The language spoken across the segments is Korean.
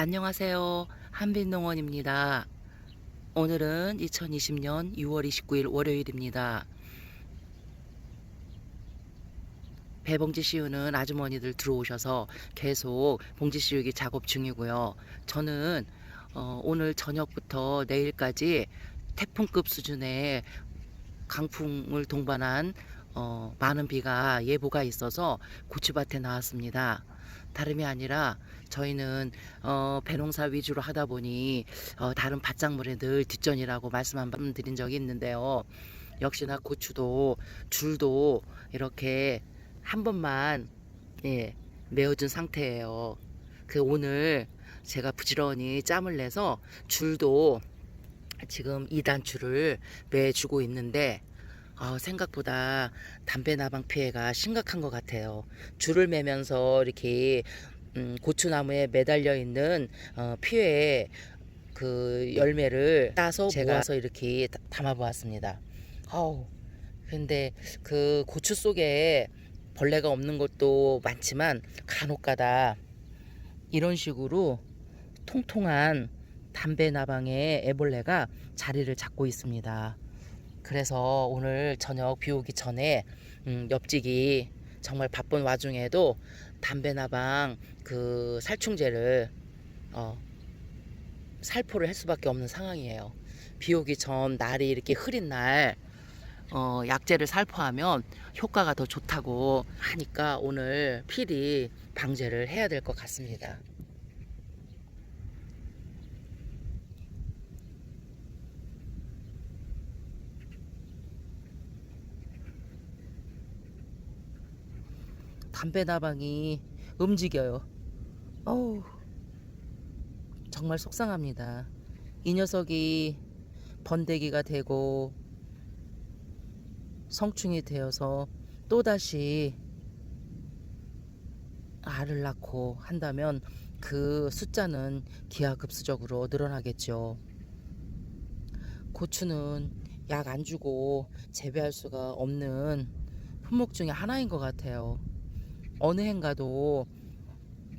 안녕하세요. 한빈농원입니다. 오늘은 2020년 6월 29일 월요일입니다. 배봉지 씌우는 아주머니들 들어오셔서 계속 봉지 씌우기 작업 중이고요. 저는 어, 오늘 저녁부터 내일까지 태풍급 수준의 강풍을 동반한 어, 많은 비가 예보가 있어서 고추밭에 나왔습니다. 다름이 아니라 저희는 어, 배농사 위주로 하다 보니 어, 다른 밭작물에 늘 뒷전이라고 말씀 한번 드린 적이 있는데요. 역시나 고추도 줄도 이렇게 한 번만 예, 메어준 상태예요. 그 오늘 제가 부지런히 짬을 내서 줄도 지금 2단 줄을 매주고 있는데 어, 생각보다 담배 나방 피해가 심각한 것 같아요. 줄을 매면서 이렇게 음, 고추나무에 매달려 있는 어, 피해 그 열매를 따서 제가 모아서 이렇게 다- 담아 보았습니다. 어우, 근데 그 고추 속에 벌레가 없는 것도 많지만 간혹가다 이런 식으로 통통한 담배 나방에 애벌레가 자리를 잡고 있습니다. 그래서 오늘 저녁 비 오기 전에 음, 옆집이 정말 바쁜 와중에도 담배 나방 그 살충제를 어, 살포를 할 수밖에 없는 상황이에요. 비 오기 전 날이 이렇게 흐린 날 어, 약제를 살포하면 효과가 더 좋다고 하니까 오늘 필히 방제를 해야 될 것 같습니다. 담배 나방이 움직여요. 어우, 정말 속상합니다. 이 녀석이 번데기가 되고 성충이 되어서 또다시 알을 낳고 한다면 그 숫자는 기하급수적으로 늘어나겠죠. 고추는 약 안 주고 재배할 수가 없는 품목 중에 하나인 것 같아요. 어느 해인가도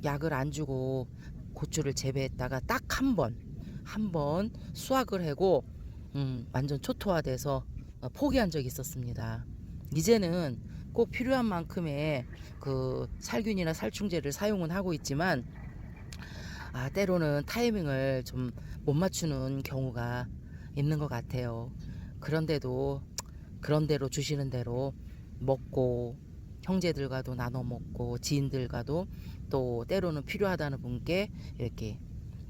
약을 안 주고 고추를 재배했다가 딱 한 번, 한 번 수확을 하고 음, 완전 초토화돼서 어, 포기한 적이 있었습니다. 이제는 꼭 필요한 만큼의 그 살균이나 살충제를 사용은 하고 있지만 아, 때로는 타이밍을 좀 못 맞추는 경우가 있는 것 같아요. 그런데도 그런 대로 주시는 대로 먹고 형제들과도 나눠 먹고 지인들과도 또 때로는 필요하다는 분께 이렇게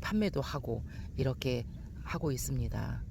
판매도 하고 이렇게 하고 있습니다.